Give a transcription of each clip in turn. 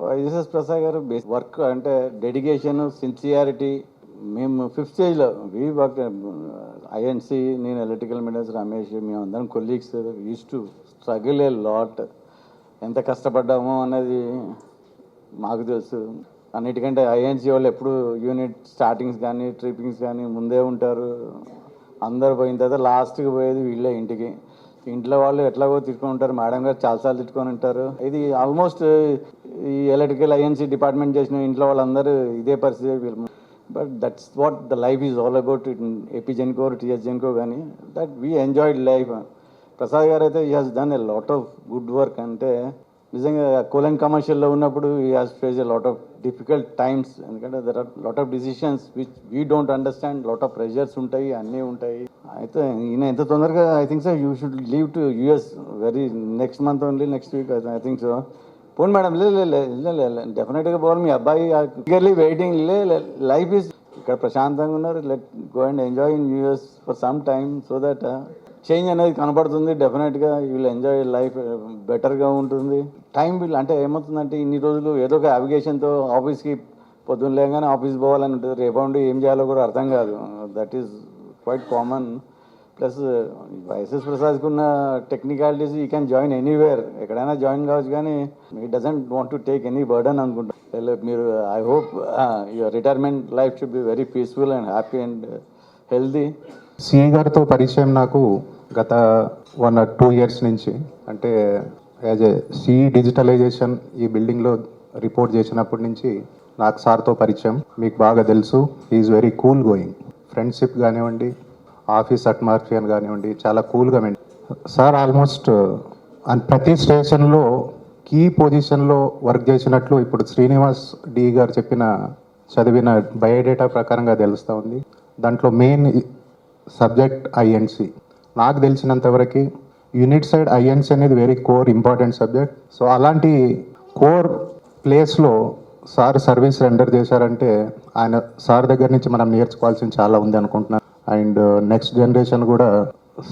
SS Prasad గారు work అంటే dedication sincerity. మేము ఫిఫ్త్ స్టేజ్లో వి వర్క్ ఐఎన్సి నేను ఎలక్ట్రికల్ మీడియాస్ రమేష్ మేము అందరం colleagues use to struggle a lot ఎంత కష్టపడ్డామో అనేది మాకు తెలుసు. అన్నిటికంటే ఐఎన్సి వాళ్ళు ఎప్పుడు యూనిట్ స్టార్టింగ్స్ కానీ ట్రిప్పింగ్స్ కానీ ముందే ఉంటారు. అందరు పోయిన తర్వాత లాస్ట్కి పోయేది వీళ్ళే ఇంటికి. ఇంట్లో వాళ్ళు ఎట్లాగో తిట్టుకొని ఉంటారు. మేడం గారు చాలాసార్లు తిట్టుకొని ఉంటారు. ఇది ఆల్మోస్ట్ ఈ ఎలక్ట్రికల్ ఐఎన్సీ డిపార్ట్మెంట్ చేసిన ఇంట్లో వాళ్ళందరూ ఇదే పరిస్థితి but that's what the life is all about it AP TS Genco కానీ that we enjoyed life Prasad garu అయితే he has done a lot of good work అంటే నిజంగా కోలన్ కమర్షియల్లో ఉన్నప్పుడు he has face a lot of difficult times ఎందుకంటే there are lot of decisions which we don't understand lot of pressures ఉంటాయి అన్నీ ఉంటాయి. అయితే ఈయన ఎంత తొందరగా I think so you should leave to US very next month only next week I think so phone madam లే డెఫినెట్గా పోవాలి. మీ అబ్బాయి క్లియర్లీ వెయిటింగ్ లే లైఫ్ ఈజ్ ఇక్కడ ప్రశాంతంగా ఉన్నారు. Let go and enjoy in US for some time so that change అనేది కనబడుతుంది. డెఫినెట్గా యూ విల్ ఎంజాయ్ లైఫ్ బెటర్గా ఉంటుంది. టైం వీళ్ళు అంటే ఏమవుతుందంటే ఇన్ని రోజులు ఏదో ఒక అవిగేషన్తో ఆఫీస్కి పొద్దున్న లేగానే ఆఫీస్ పోవాలని ఉంటుంది. రేపటి ఏం చేయాలో కూడా అర్థం కాదు. That is quite common plus YSS ప్రసాద్కి ఉన్న technicalities you can join anywhere ఎక్కడైనా జాయిన్ కావచ్చు కానీ he doesn't want to take any burden అనుకుంటా. మీరు I hope your retirement life should be very peaceful and happy and healthy CI గారితో పరిచయం నాకు గత వన్ ఆర్ టూ ఇయర్స్ నుంచి. అంటే యాజ్ ఏ సిఈ డిజిటలైజేషన్ ఈ బిల్డింగ్లో రిపోర్ట్ చేసినప్పటి నుంచి నాకు సార్తో పరిచయం. మీకు బాగా తెలుసు. Is very cool going friendship కానివ్వండి ఆఫీస్ అట్మాస్ఫియర్ కానివ్వండి చాలా కూల్గా మెయిన్ సార్ ఆల్మోస్ట్ అండ్ ప్రతి స్టేషన్లో కీ పొజిషన్లో వర్క్ చేసినట్లు ఇప్పుడు శ్రీనివాస్ డి గారు చెప్పిన చదివిన బయోడేటా ప్రకారంగా తెలుస్తూ ఉంది. దాంట్లో మెయిన్ సబ్జెక్ట్ ఐఎన్సి నాకు తెలిసినంతవరకు యూనిట్ సైడ్ ఐఎన్సి అనేది very core important subject. So అలాంటి కోర్ ప్లేస్లో సార్ సర్వీస్ రెండర్ చేశారంటే ఆయన సార్ దగ్గర నుంచి మనం నేర్చుకోవాల్సింది చాలా ఉంది అనుకుంటున్నాను. అండ్ నెక్స్ట్ జనరేషన్ కూడా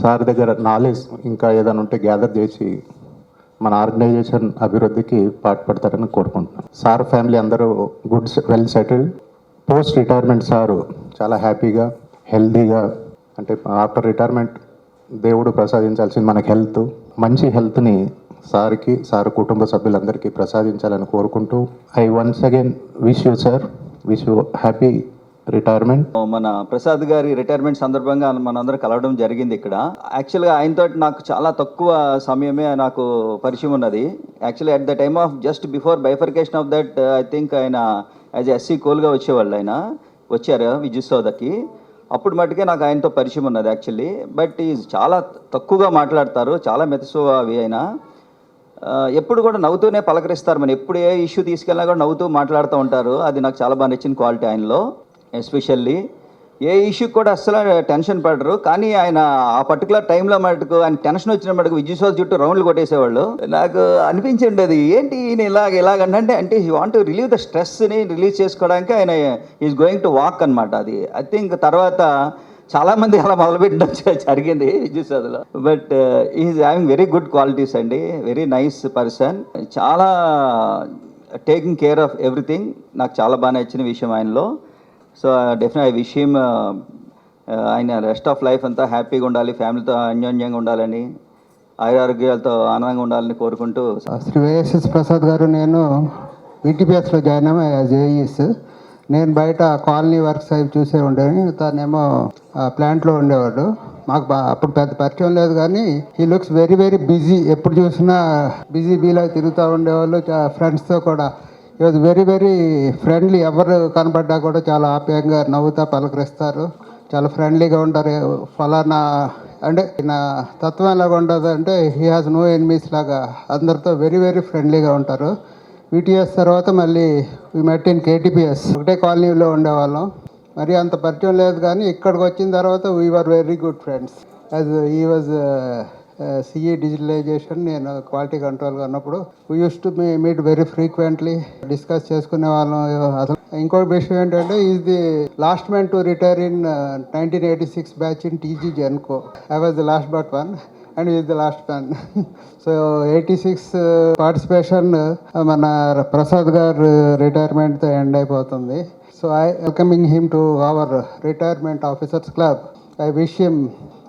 సార్ దగ్గర నాలెడ్జ్ ఇంకా ఏదైనా ఉంటే గ్యాదర్ చేసి మన ఆర్గనైజేషన్ అభివృద్ధికి పాటుపడతారని కోరుకుంటున్నాను సార్ ఫ్యామిలీ అందరూ good well settled. Post retirement sir చాలా హ్యాపీగా హెల్దీగా అంటే ఆఫ్టర్ రిటైర్మెంట్ దేవుడు ప్రసాదించాల్సింది మనకి హెల్త్. మంచి హెల్త్ని సార్కి సార్ కుటుంబ సభ్యులందరికీ ప్రసాదించాలని కోరుకుంటూ I once again wish you sir. Wish you happy retirement మన ప్రసాద్ గారి రిటైర్మెంట్ సందర్భంగా మనందరం కలవడం జరిగింది ఇక్కడ. యాక్చువల్గా ఆయనతో నాకు చాలా తక్కువ సమయమే నాకు పరిచయం ఉన్నది. Actually at the time of just before bifurcation of that I think ఆయన యాజ్ ఎస్సీ కోల్గా వచ్చేవాళ్ళు ఆయన. వచ్చారు విద్యుత్సోదకి అప్పుడు మట్టుకే నాకు ఆయనతో పరిచయం ఉన్నది యాక్చువల్లీ బట్ ఈజ్ చాలా తక్కువగా మాట్లాడతారు. చాలా మెతసు అవి ఆయన ఎప్పుడు కూడా నవ్వుతూనే పలకరిస్తారు. మనం ఎప్పుడు ఏ ఇష్యూ తీసుకెళ్ళినా కూడా నవ్వుతూ మాట్లాడుతూ ఉంటారు. అది నాకు చాలా బాగా నచ్చిన క్వాలిటీ ఆయనలో. ఎస్పెషల్లీ ఏ ఇష్యూ కూడా అస్సలు టెన్షన్ పడరు. కానీ ఆయన ఆ పర్టికులర్ టైంలో మటుకు ఆయన టెన్షన్ వచ్చిన మటుకు విజయసోద్ చుట్టూ రౌండ్లు కొట్టేసేవాళ్ళు. నాకు అనిపించండి అది ఏంటి ఈయన ఇలాగ ఇలాగంటే అంటే ఈ వాంట్ రిలీవ్ ద స్ట్రెస్ని రిలీజ్ చేసుకోవడానికి ఆయన ఈజ్ గోయింగ్ టు వాక్ అనమాట అది. ఐ థింక్ తర్వాత చాలామంది అలా మొదలుపెట్టడం జరిగింది విజయసాద్లో but is having very good qualities అండి. వెరీ నైస్ పర్సన్ చాలా టేకింగ్ కేర్ ఆఫ్ ఎవ్రీథింగ్ నాకు చాలా బాగా నచ్చిన విషయం ఆయనలో. So definite I wish him ఆయన రెస్ట్ ఆఫ్ లైఫ్ అంతా హ్యాపీగా ఉండాలి ఫ్యామిలీతో అన్యోన్యంగా ఉండాలని ఆయురారోగ్యాలతో ఆనందంగా ఉండాలని కోరుకుంటూ శ్రీ వైఎస్ఎస్ ప్రసాద్ గారు నేను ఈటీపీఎస్లో జాయిన్ అయ్యా యాజ్ ఏఈఎస్ నేను బయట కాలనీ వర్క్స్ అవి చూసే ఉండేవాడిని తనేమో ప్లాంట్లో ఉండేవాడు. మాకు బా అప్పుడు పెద్ద పరిచయం లేదు కానీ ఈ లుక్స్ వెరీ వెరీ బిజీ ఎప్పుడు చూసినా బిజీ బీలా తిరుగుతూ ఉండేవాళ్ళు ఫ్రెండ్స్తో కూడా. ఈ వాజ్ వెరీ వెరీ ఫ్రెండ్లీ ఎవరు కనపడ్డా కూడా చాలా ఆప్యాయంగా నవ్వుతా పలకరిస్తారు. చాలా ఫ్రెండ్లీగా ఉంటారు. ఫలానా అంటే నా తత్వం ఎలాగ ఉండదు అంటే హీ హాజ్ నో ఎనిమీస్ లాగా అందరితో వెరీ వెరీ ఫ్రెండ్లీగా ఉంటారు. విటిఎస్ తర్వాత మళ్ళీ వి మెట్ ఇన్ కేటీపీఎస్ ఒకటే కాలనీలో ఉండేవాళ్ళం. మరి అంత పరిచయం లేదు కానీ ఇక్కడికి వచ్చిన తర్వాత we were very good friends as he was CE digitalization నేను క్వాలిటీ కంట్రోల్గా ఉన్నప్పుడు we use to me meet very frequently discuss చేసుకునే వాళ్ళం. అసలు ఇంకొక విషయం ఏంటంటే is the last man to retire in nineteen eighty six batch in TG GENCO I was the last but one and is the last man so eighty six participation మన ప్రసాద్ గారు రిటైర్మెంట్తో end అయిపోతుంది. So I welcoming him to our retirement officers club I wish him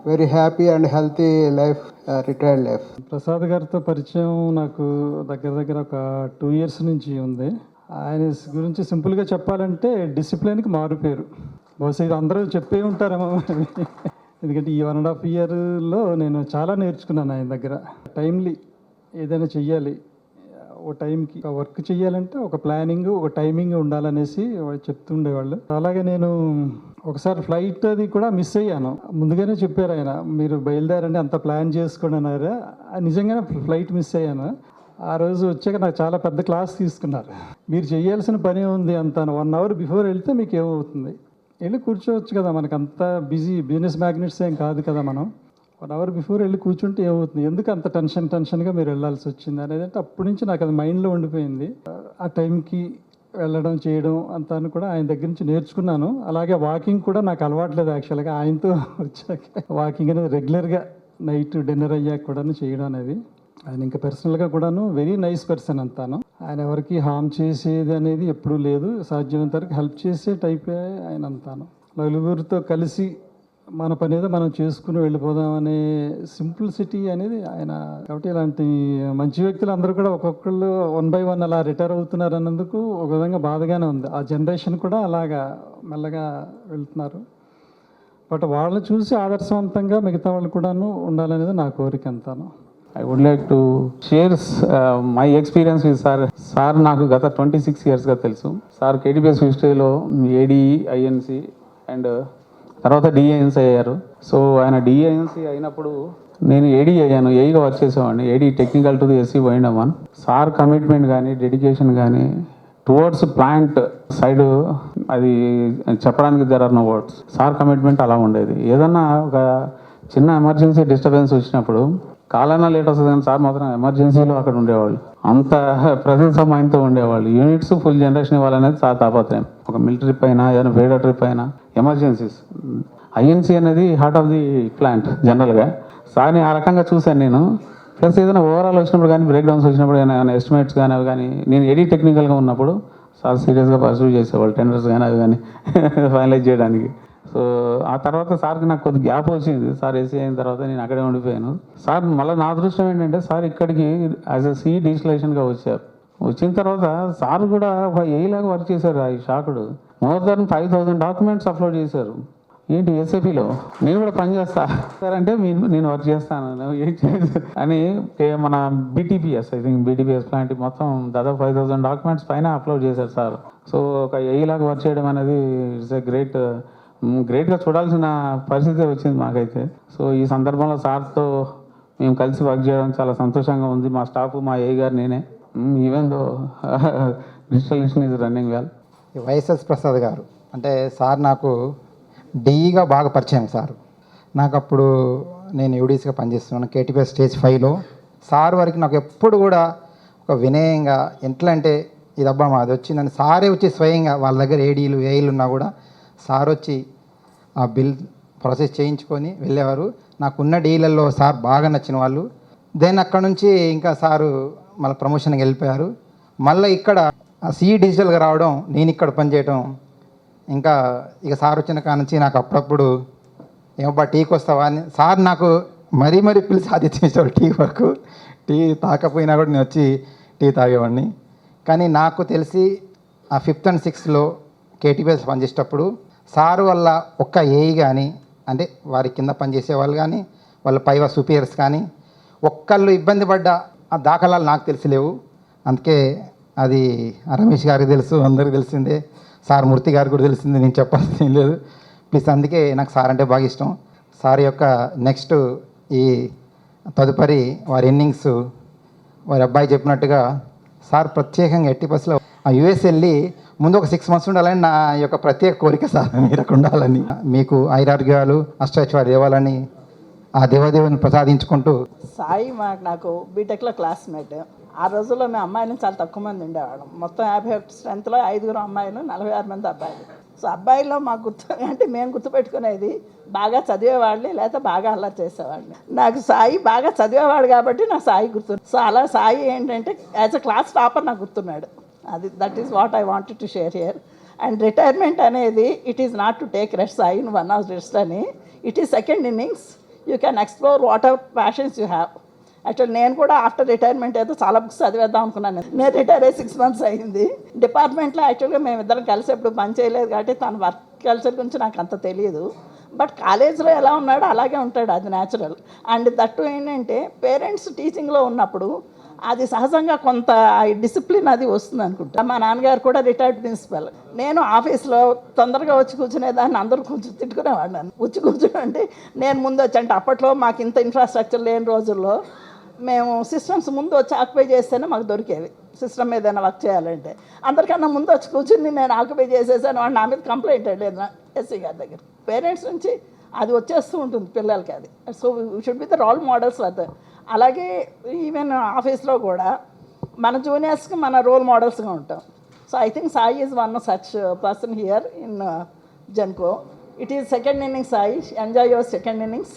very happy and healthy life retired life Prasad గారితో పరిచయం నాకు దగ్గర దగ్గర ఒక టూ ఇయర్స్ నుంచి ఉంది. ఆయన గురించి సింపుల్గా చెప్పాలంటే డిసిప్లిన్కి మారుపేరు బహుశా ఇది అందరూ చెప్పే ఉంటారేమో ఎందుకంటే ఈ వన్ అండ్ హాఫ్ ఇయర్లో నేను చాలా నేర్చుకున్నాను ఆయన దగ్గర. టైమ్లీ ఏదైనా చెయ్యాలి. ఒక టైంకి వర్క్ చేయాలంటే ఒక ప్లానింగ్ ఒక టైమింగ్ ఉండాలనేసి వాళ్ళు చెప్తుండేవాళ్ళు. అలాగే నేను ఒకసారి ఫ్లైట్ అది కూడా మిస్ అయ్యాను. ముందుగానే చెప్పారు ఆయన మీరు బయలుదేరండి అంత ప్లాన్ చేసుకోండి అన్నారు. నిజంగానే ఫ్లైట్ మిస్ అయ్యాను. ఆ రోజు వచ్చాక నాకు చాలా పెద్ద క్లాస్ తీసుకున్నారు. మీరు చేయాల్సిన పని ఉంది అంత వన్ అవర్ బిఫోర్ వెళ్తే మీకు ఏమవుతుంది? వెళ్ళి కూర్చోవచ్చు కదా మనకు అంత బిజీ బిజినెస్ మ్యాగ్నెట్స్ ఏం కాదు కదా మనం. వన్ అవర్ బిఫోర్ వెళ్ళి కూర్చుంటే ఏమవుతుంది? ఎందుకు అంత టెన్షన్ టెన్షన్గా మీరు వెళ్ళాల్సి వచ్చింది అనేది అంటే అప్పటి నుంచి నాకు అది మైండ్లో ఉండిపోయింది. ఆ టైంకి వెళ్ళడం చేయడం అంతా కూడా ఆయన దగ్గర నుంచి నేర్చుకున్నాను. అలాగే వాకింగ్ కూడా నాకు అలవాట్లేదు యాక్చువల్గా. ఆయనతో వచ్చాక వాకింగ్ అనేది రెగ్యులర్గా నైట్ డిన్నర్ అయ్యాక కూడాను చేయడం అనేది. ఆయన ఇంకా పర్సనల్గా కూడాను వెరీ నైస్ పర్సన్ అంతాను. ఆయన ఎవరికి హామ్ చేసేది అనేది ఎప్పుడూ లేదు. సాధ్యమైనంత వరకు హెల్ప్ చేసే టైపే ఆయన అంతాను. నలుగురితో కలిసి మన పని ఏదో మనం చేసుకుని వెళ్ళిపోదాం అనే సింప్లిసిటీ అనేది ఆయన. కాబట్టి ఇలాంటి మంచి వ్యక్తులు అందరూ కూడా ఒక్కొక్కళ్ళు వన్ బై వన్ అలా రిటైర్ అవుతున్నారు అన్నందుకు ఒక విధంగా బాధగానే ఉంది. ఆ జనరేషన్ కూడా అలాగా మెల్లగా వెళ్తున్నారు. బట్ వాళ్ళని చూసి ఆదర్శవంతంగా మిగతా వాళ్ళు కూడాను ఉండాలనేది నా కోరిక అంతాను. I would like to share my experience with sir sir నాకు గత ట్వంటీ సిక్స్ ఇయర్స్గా తెలుసు. సార్ కేటీపీఎస్ హిస్టరీలో ఏడి ఐఎన్సి అండ్ తర్వాత డిఏఎన్సీ అయ్యారు. సో ఆయన డిఏఎన్సీ అయినప్పుడు నేను ఏడీ అయ్యాను. ఏఈగా వర్క్ చేసేవాడిని. AD technical to the SC పోయినామన్ sir commitment కానీ డెడికేషన్ కానీ టువర్డ్స్ ప్లాంట్ సైడ్ అది చెప్పడానికి జర నో వర్డ్స్ సార్ కమిట్మెంట్ అలా ఉండేది. ఏదన్నా ఒక చిన్న ఎమర్జెన్సీ డిస్టర్బెన్స్ వచ్చినప్పుడు కాలైనా లేట్ వస్తుంది కానీ సార్ మాత్రం ఎమర్జెన్సీలో అక్కడ ఉండేవాళ్ళు. అంత ప్రజెన్స్ ఆఫ్ మైండ్తో ఉండేవాళ్ళు. యూనిట్స్ ఫుల్ జనరేషన్ ఇవ్వాలనేది సార్ తాపత్రయం. ఒక మిలిటరీ పైన ఏదైనా వేరే ట్రిప్ అయినా ఎమర్జెన్సీస్ ఐఎన్సీ అనేది హార్ట్ ఆఫ్ ది ప్లాంట్ జనరల్గా సార్ని ఆ రకంగా చూశాను నేను. ప్లస్ ఏదైనా ఓవరాల్ వచ్చినప్పుడు కానీ బ్రేక్ డౌన్స్ వచ్చినప్పుడు కానీ ఏమైనా ఎస్టిమేట్స్ కానీ అవి కానీ నేను ఎడీ టెక్నికల్గా ఉన్నప్పుడు సార్ సీరియస్గా పర్సూ చేసేవాళ్ళు టెండర్స్ కానీ అవి కానీ ఫైనలైజ్ చేయడానికి. సో ఆ తర్వాత సార్కి నాకు కొద్ది గ్యాప్ వచ్చింది. సార్ ఏసీ అయిన తర్వాత నేను అక్కడే ఉండిపోయాను. సార్ మళ్ళీ నా అదృష్టం ఏంటంటే సార్ ఇక్కడికి యాజ్ అ సీ డిజిటలైజేషన్గా వచ్చారు. వచ్చిన తర్వాత సార్ కూడా ఒక ఏలాగా వర్క్ చేశారు ఈ షాకుడు. More than five thousand documents upload చేశారు. ఏంటి ఎస్ఏపీలో నేను కూడా పని చేస్తా. సార్ అంటే నేను వర్క్ చేస్తాను. ఏం చేయదు అని మన BTPS I think BTPS plant మొత్తం దాదాపు ఫైవ్ థౌసండ్ డాక్యుమెంట్స్ పైన అప్లోడ్ చేశారు సార్. సో ఒక ఏలాగా వర్క్ చేయడం అనేది ఇట్స్ ఎ గ్రేట్ గ్రేట్గా చూడాల్సిన పరిస్థితి వచ్చింది మాకైతే. సో ఈ సందర్భంలో సార్తో మేము కలిసి వర్క్ చేయడం చాలా సంతోషంగా ఉంది. మా స్టాఫ్ మా ఏ గారు నేనే. Even though digital is running well YSS Prasad garu అంటే సార్ నాకు డీగా బాగా పరిచయం సార్. నాకు అప్పుడు నేను యూడీసీగా పనిచేస్తున్నాను కేటీపీఎస్ స్టేజ్ ఫైవ్లో సార్ వరకు నాకు ఎప్పుడు కూడా ఒక వినయంగా ఎట్లా అంటే ఇదబ్బా మాది వచ్చిందని సారే వచ్చి స్వయంగా వాళ్ళ దగ్గర ఏడీలు ఏఈలు ఉన్నా కూడా సార్ వచ్చి ఆ బిల్ ప్రాసెస్ చేయించుకొని వెళ్ళేవారు. నాకున్న డీలల్లో సార్ బాగా నచ్చిన వాళ్ళు. దెన్ అక్కడ నుంచి ఇంకా సారు మళ్ళీ ప్రమోషన్కి వెళ్ళిపోయారు. మళ్ళీ ఇక్కడ సిఈ డిజిటల్గా రావడం నేను ఇక్కడ పనిచేయడం ఇంకా ఇక సార్ వచ్చిన కాడ నుంచి నాకు అప్పుడప్పుడు ఏమబ్బా టీకి వస్తావా? అని సార్ నాకు మరీ మరీ పిలిచి ఆతిథ్యం టీ వరకు. టీ తాకపోయినా కూడా నేను వచ్చి టీ తాగేవాడిని. కానీ నాకు తెలిసి ఆ ఫిఫ్త్ అండ్ సిక్స్త్లో కేటీపీఎస్ పనిచేసేటప్పుడు సార్ వల్ల ఒక్క ఏఈ కానీ అంటే వారి కింద పనిచేసే వాళ్ళు కానీ వాళ్ళ పైవ సుపీరియర్స్ కానీ ఒక్కళ్ళు ఇబ్బంది పడ్డ ఆ దాఖలాలు నాకు తెలిసిలేవు అందుకే అది రమేష్ గారికి తెలుసు అందరికీ తెలిసిందే. సార్ మూర్తి గారికి కూడా తెలిసిందే నేను చెప్పాల్సింది లేదు. ప్లీజ్ అందుకే నాకు సార్ అంటే బాగా ఇష్టం. సార్ యొక్క నెక్స్ట్ ఈ తదుపరి వారి ఇన్నింగ్స్ వారి అబ్బాయి చెప్పినట్టుగా సార్ ప్రత్యేకంగా ఎట్టి బస్సులో ఆ యుఎస్ వెళ్ళి ముందు ఒక సిక్స్ మంత్స్ ఉండాలని నా యొక్క ప్రత్యేక కోరిక సార్ మీరు అక్కడ ఉండాలని. మీకు ఐరారోగ్యాలు అష్టైశ్వర్యాలు ఇవ్వాలని ఆ దేవదేవుని ప్రసాదించుకుంటూ సాయి మాకు నాకు బీటెక్లో క్లాస్మేట్ ఆ రోజుల్లో మేము అమ్మాయిలు చాలా తక్కువ మంది ఉండేవాళ్ళం. మొత్తం యాభై ఒకటి స్ట్రెంత్లో ఐదుగురు అమ్మాయిలు నలభై ఆరు మంది అబ్బాయిలు. సో అబ్బాయిలో మాకు గుర్తు అంటే మేము గుర్తుపెట్టుకునేది బాగా చదివేవాడిని లేకపోతే బాగా అల్లరి చేసేవాడిని నాకు సాయి బాగా చదివేవాడు కాబట్టి నాకు సాయి గుర్తు. సో అలా సాయి ఏంటంటే యాజ్ అ క్లాస్ టాపర్ నాకు గుర్తున్నాడు. అది that is what I wanted to share here and retirement అనేది it is not to take rest Sai one of rest అని. It is second innings you can explore whatever passions you have actual నేను కూడా after retirement అయితే చాలా books చదివేద్దాం అనుకున్నాను. నేను retire అయ్యి six months అయింది డిపార్ట్మెంట్లో యాక్చువల్గా మేము ఇద్దరం కలిసి ఎప్పుడు పని చేయలేదు కాబట్టి తన వర్క్ కల్చర్ గురించి నాకు అంత తెలియదు బట్ కాలేజ్లో ఎలా ఉన్నాడో అలాగే ఉంటాడు అది న్యాచురల్ అండ్ దట్టు ఏంటంటే పేరెంట్స్ టీచింగ్లో ఉన్నప్పుడు అది సహజంగా కొంత డిసిప్లిన్ అది వస్తుంది అనుకుంటా. మా నాన్నగారు కూడా రిటైర్డ్ ప్రిన్సిపల్. నేను ఆఫీస్లో తొందరగా వచ్చి కూర్చునేదాన్ని అందరూ కొంచెం తిట్టుకునేవాడిని వచ్చి కూర్చుని నేను ముందు వచ్చి అప్పట్లో మాకు ఇంత ఇన్ఫ్రాస్ట్రక్చర్ లేని రోజుల్లో మేము సిస్టమ్స్ ముందు వచ్చి ఆక్యుపై చేస్తేనే మాకు దొరికేవి. సిస్టమ్ మీద ఏదైనా వర్క్ చేయాలంటే. అందరికన్నా ముందు వచ్చి కూర్చుని నేను ఆక్యుపై చేసేసాను. వాడు నా మీద కంప్లైంట్ లేదు ఎస్సీ గారి దగ్గర. పేరెంట్స్ నుంచి అది వచ్చేస్తూ ఉంటుంది పిల్లలకి అది. So should be the role models for అలాగే ఈవెన్ ఆఫీస్లో కూడా మన జూనియర్స్కి మన రోల్ మోడల్స్గా ఉంటాం. So I think Sai is one such person here in Genco it is second innings Sai enjoy your second innings